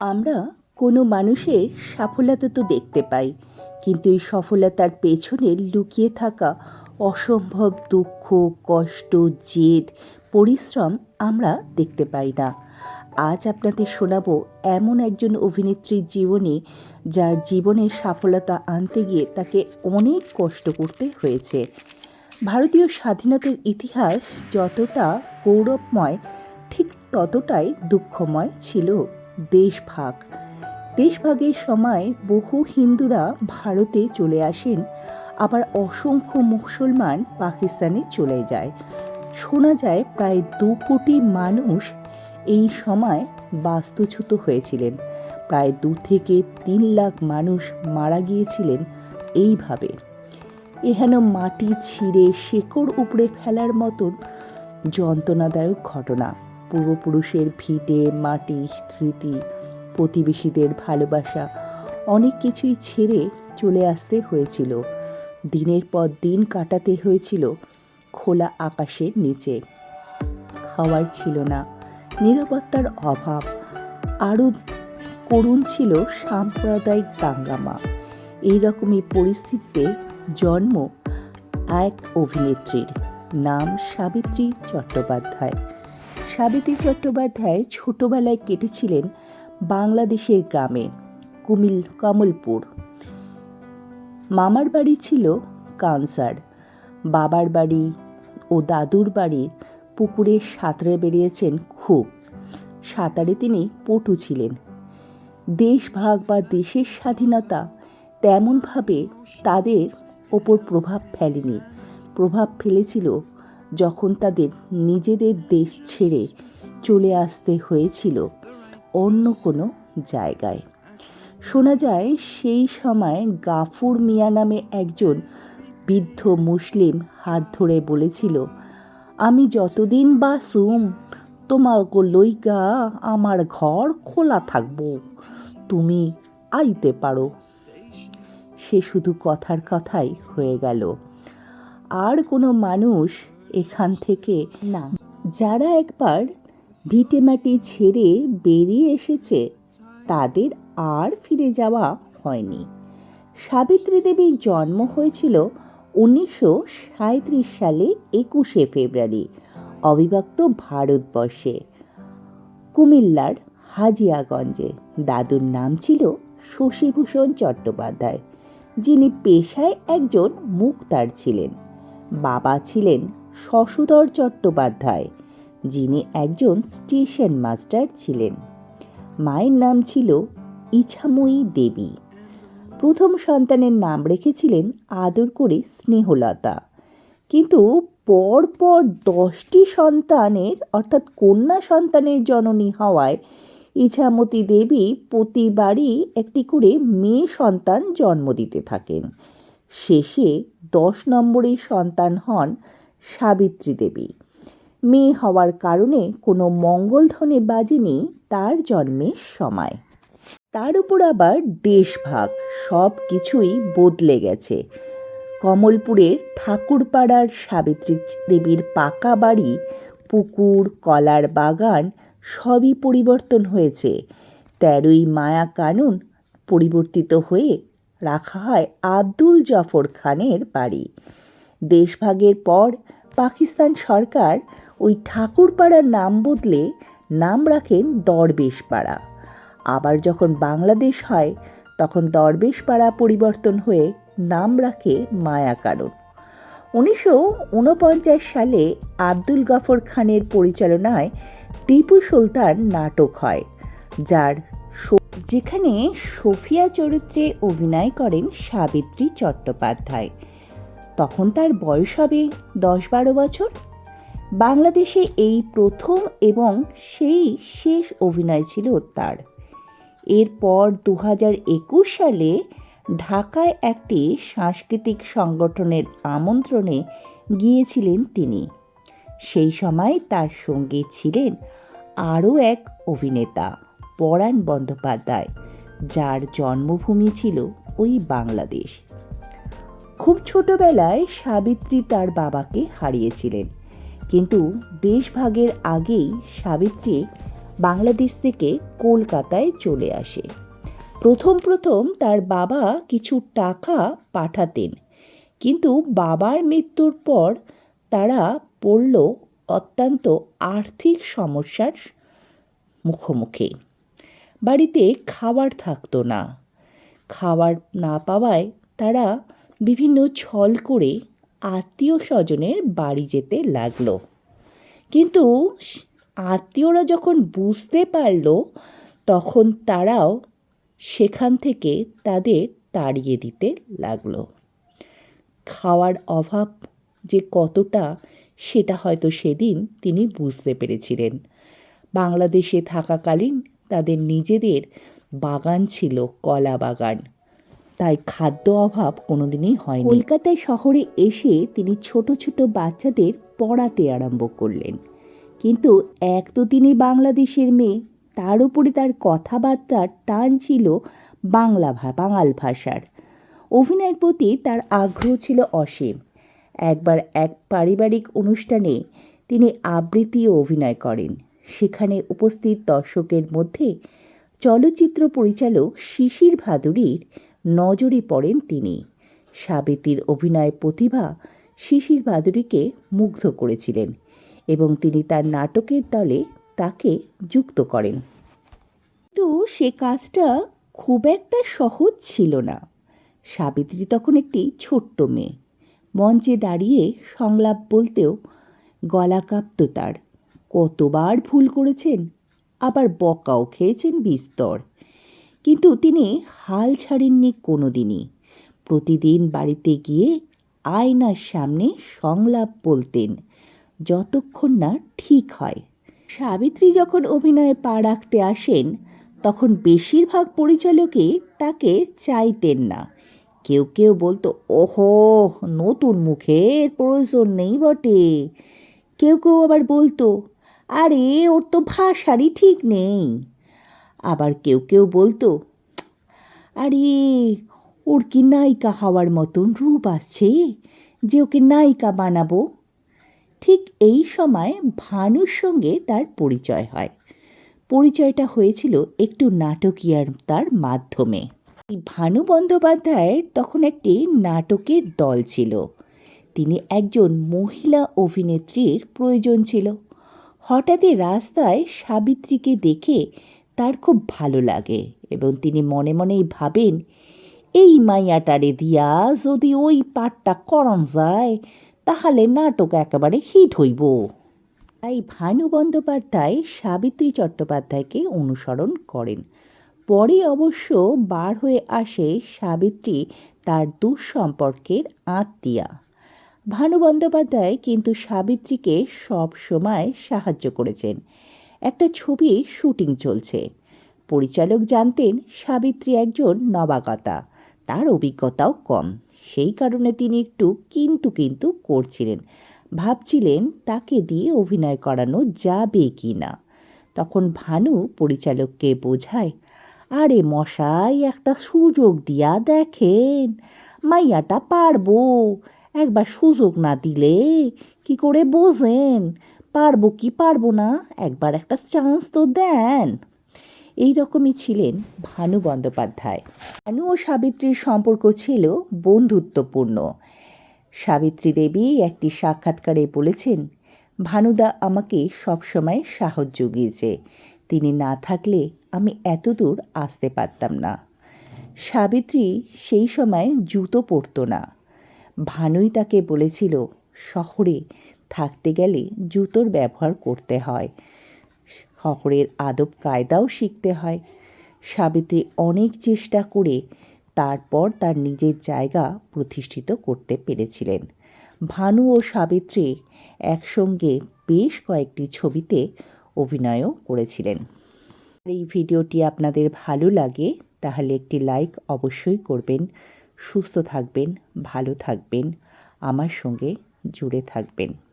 আমরা কোনো মানুষের সাফল্যতা তো দেখতে পাই, কিন্তু এই সফলতার পেছনে লুকিয়ে থাকা অসম্ভব দুঃখ, কষ্ট, জেদ, পরিশ্রম আমরা দেখতে পাই না। আজ আপনাদের শোনাবো এমন একজন অভিনেত্রীর জীবনী, যার জীবনের সাফলতা আনতে গিয়ে তাকে অনেক কষ্ট করতে হয়েছে। ভারতীয় স্বাধীনতার ইতিহাস যতটা গৌরবময়, ঠিক ততটাই দুঃখময় ছিল। দেশভাগ। দেশভাগের সময় বহু হিন্দুরা ভারতে চলে আসেন, আবার অসংখ্য মুসলমান পাকিস্তানে চলে যায়। শোনা যায় প্রায় দু কোটি মানুষ এই সময় বাস্তুচ্যুত হয়েছিলেন। প্রায় দু থেকে তিন লাখ মানুষ মারা গিয়েছিলেন এইভাবে। এহেন মাটি ছিঁড়ে শেকড় উপড়ে ফেলার মতন যন্ত্রণাদায়ক ঘটনা। পূর্বপুরুষের ভিটে, মাটি, স্মৃতি, প্রতিবেশীদের ভালোবাসা, অনেক কিছুই ছেড়ে চলে আসতে হয়েছিল। দিনের পর দিন কাটাতে হয়েছিল খোলা আকাশের নিচে। খাওয়ার ছিল না, নিরাপত্তার অভাব। আরও করুণ ছিল সাম্প্রদায়িক দাঙ্গামা। এইরকমই পরিস্থিতিতে জন্ম এক অভিনেত্রীর, নাম সাবিত্রী চট্টোপাধ্যায়। সাবিত্রী চট্টোপাধ্যায় ছোটবেলায় কেটেছিলেন বাংলাদেশের গ্রামে, কুমিল, কমলপুর। মামার বাড়ি ছিল কানসার। বাবার বাড়ি ও দাদুর বাড়ির পুকুরে সাঁতরে বেরিয়েছেন খুব। সাঁতারে তিনি পটু ছিলেন। দেশভাগ বা দেশের স্বাধীনতা তেমনভাবে তাদের ওপর প্রভাব ফেলেনি। প্রভাব ফেলেছিল যখন তাদের নিজেদের দেশ ছেড়ে চলে আসতে হয়েছিল অন্য কোনো জায়গায়। শোনা যায় সেই সময় গাফুর মিয়া নামে একজন বৃদ্ধ মুসলিম হাত ধরে বলেছিল, আমি যতদিন বাসুম তোমার লইগা আমার ঘর খোলা থাকব। তুমি আইতে পারো। সে শুধু কথার কথাই হয়ে গেল। আর কোনো মানুষ এখান থেকে না। যারা একবার ভিটেমাটি ছেড়ে বেরিয়ে এসেছে তাদের আর ফিরে যাওয়া হয়নি। সাবিত্রী দেবীর জন্ম হয়েছিল উনিশশো সাঁত্রিশ সালে একুশে ফেব্রুয়ারি অবিভক্ত ভারতবর্ষে কুমিল্লার হাজিয়াগঞ্জে। দাদুর নাম ছিল শশীভূষণ চট্টোপাধ্যায় যিনি পেশায় একজন মুক্তার ছিলেন। বাবা ছিলেন শশধর চট্টোপাধ্যায়, যিনি একজন স্টেশন মাস্টার ছিলেন। মায়ের নাম ছিল ইছাময়ী দেবী। প্রথম সন্তানের নাম রেখেছিলেন আদর করে স্নেহলতা। কিন্তু পরপর দশটি সন্তানের, অর্থাৎ কন্যা সন্তানের জননী হওয়ায় ইছামতী দেবী প্রতিবারই একটি করে মেয়ে সন্তান জন্ম দিতে থাকেন। শেষে দশ নম্বরের সন্তান হন সাবিত্রী দেবী। মেয়ে হওয়ার কারণে কোনো মঙ্গলধনে বাজেনি তার জন্মের সময়। তার উপর আবার দেশভাগ, সব কিছুই বদলে গেছে। কমলপুরের ঠাকুরপাড়ার সাবিত্রী দেবীর পাকা বাড়ি, পুকুর, কলার বাগান সবই পরিবর্তন হয়েছে। তেরোই মায়া কানুন পরিবর্তিত হয়ে রাখা হয় আব্দুল জাফর খানের বাড়ি। দেশভাগের পর পাকিস্তান সরকার ওই ঠাকুরপাড়ার নাম বদলে নাম রাখেন দরবেশপাড়া। আবার যখন বাংলাদেশ হয়, তখন দরবেশপাড়া পরিবর্তন হয়ে নাম রাখে মায়া কারণ উনিশশো সালে আব্দুল গফর খানের পরিচালনায় টিপু সুলতান নাটক হয়, যার যেখানে সোফিয়া চরিত্রে অভিনয় করেন সাবিত্রী চট্টোপাধ্যায়। তখন তার বয়স হবে দশ বারো বছর। বাংলাদেশে এই প্রথম এবং সেই শেষ অভিনয় ছিল তার। এরপর দু হাজার একুশ সালে ঢাকায় একটি সাংস্কৃতিক সংগঠনের আমন্ত্রণে গিয়েছিলেন তিনি। সেই সময় তার সঙ্গে ছিলেন আরও এক অভিনেতা, পরাণ বন্দ্যোপাধ্যায়, যার জন্মভূমি ছিল ওই বাংলাদেশ। খুব ছোটবেলায় সাবিত্রী তার বাবাকে হারিয়েছিলেন। কিন্তু দেশভাগের আগেই সাবিত্রী বাংলাদেশ থেকে কলকাতায় চলে আসে। প্রথম প্রথম তার বাবা কিছু টাকা পাঠাতেন। কিন্তু বাবার মৃত্যুর পর তারা পড়ল অত্যন্ত আর্থিক সমস্যার মুখোমুখি। বাড়িতে খাবার থাকতো না। খাবার না পাওয়ায় তারা বিভিন্ন ছল করে আত্মীয় স্বজনের বাড়ি যেতে লাগল। কিন্তু আত্মীয়রা যখন বুঝতে পারল, তখন তারাও সেখান থেকে তাদের তাড়িয়ে দিতে লাগল। খাওয়ার অভাব যে কতটা, সেটা হয়তো সেদিন তিনি বুঝতে পেরেছিলেন। বাংলাদেশে থাকাকালীন তাদের নিজেদের বাগান ছিল কলা বাগান। তাই খাদ্য অভাব কোনোদিনই হয়নি। কলকাতায় শহরে এসে তিনি ছোট ছোট বাচ্চাদের পড়াতে আরম্ভ করলেন। কিন্তু এক তো তিনি বাংলাদেশের মেয়ে, তার উপরে তার কথাবার্তার টান ছিল বাংলা বাঙাল ভাষার। অভিনয়ের প্রতি তার আগ্রহ ছিল অসীম। একবার এক পারিবারিক অনুষ্ঠানে তিনি আবৃত্তিও অভিনয় করেন। সেখানে উপস্থিত দর্শকের মধ্যে চলচ্চিত্র পরিচালক শিশির ভাদুরীর নজরে পড়েন তিনি। সাবিত্রীর অভিনয় প্রতিভা শিশির ভাদুরীকে মুগ্ধ করেছিলেন এবং তিনি তার নাটকের দলে তাকে যুক্ত করেন। তো সে কাজটা খুব একটা সহজ ছিল না। সাবিত্রী তখন একটি ছোট্ট মেয়ে। মঞ্চে দাঁড়িয়ে সংলাপ বলতেও গলা কাঁপত তার। কতবার ভুল করেছেন, আবার বকাও খেয়েছেন বিস্তর। কিন্তু তিনি হাল ছাড়েননি কোনো দিনই প্রতিদিন বাড়িতে গিয়ে আয়নার সামনে সংলাপ বলতেন, যতক্ষণ না ঠিক হয়। সাবিত্রী যখন অভিনয়ে পা রাখতে আসেন, তখন বেশিরভাগ পরিচালকই তাকে চাইতেন না। কেউ কেউ বলতো, ওহো, নতুন মুখের প্রয়োজন নেই বটে। কেউ কেউ আবার বলতো, আরে, ওর তো ভাষারই ঠিক নেই। আবার কেউ কেউ বলতো, আরে, ওর কি নায়িকা হওয়ার মতন রূপ আছে যে ওকে নায়িকা বানাবো? ঠিক এই সময় ভানুর সঙ্গে তার পরিচয় হয়। পরিচয়টা হয়েছিল একটু নাটকীয়তার মাধ্যমে। ভানু বন্দ্যোপাধ্যায়ের তখন একটি নাটকের দল ছিল। তিনি একজন মহিলা অভিনেত্রীর প্রয়োজন ছিল। হঠাৎই রাস্তায় সাবিত্রীকে দেখে তার খুব ভালো লাগে এবং তিনি মনে মনেই ভাবেন, এই মাইয়াটারে দিয়া যদি ওই পাঠটা করন যায়, তাহলে নাটক একেবারে হিট হইব তাই ভানু বন্দ্যোপাধ্যায় সাবিত্রী চট্টোপাধ্যায়কে অনুসরণ করেন। পরে অবশ্য বার হয়ে আসে সাবিত্রী তার দুঃসম্পর্কের আত্মীয়া। ভানু বন্দ্যোপাধ্যায় কিন্তু সাবিত্রীকে সব সময় সাহায্য করেছেন। একটা ছবি শুটিং চলছে। পরিচালক জানতেন সাবিত্রী একজন নবাগতা। তার অভিজ্ঞতাও কম। সেই কারণে তিনি একটু কিন্তু কিন্তু করছিলেন। ভাবছিলেন তাকে দিয়ে অভিনয় করানো যাবে কি না। তখন ভানু পরিচালককে বোঝায়, আরে মশাই, একটা সুযোগ দিয়া দেখেন। মাইয়াটা পারব। একবার সুযোগ না দিলে কি করে বোঝেন? পারব কি পারব না? একবার একটা চান্স তো দেন। এই রকমই ছিলেন ভানু বন্দ্যোপাধ্যায়। ভানু ও সাবিত্রীর সম্পর্ক ছিল বন্ধুত্বপূর্ণ। সাবিত্রী দেবী একটি সাক্ষাৎকারে বলেছেন, ভানুদা আমাকে সবসময় সাহস জুগিয়েছে। তিনি না থাকলে আমি এত দূর আসতে পারতাম না। সাবিত্রী সেই সময় জুতো পরতো না। ভানুই তাকে বলেছিল, শহরে থাকতে গেলে জুতোর ব্যবহার করতে হয়। শহরের আদব কায়দাও শিখতে হয়। সাবিত্রী অনেক চেষ্টা করে তারপর তার নিজের জায়গা প্রতিষ্ঠিত করতে পেরেছিলেন। ভানু ও সাবিত্রী একসঙ্গে বেশ কয়েকটি ছবিতে অভিনয়ও করেছিলেন। এই ভিডিওটি আপনাদের ভালো লাগে তাহলে একটি লাইক অবশ্যই করবেন। সুস্থ থাকবেন, ভালো থাকবেন, আমার সঙ্গে জুড়ে থাকবেন।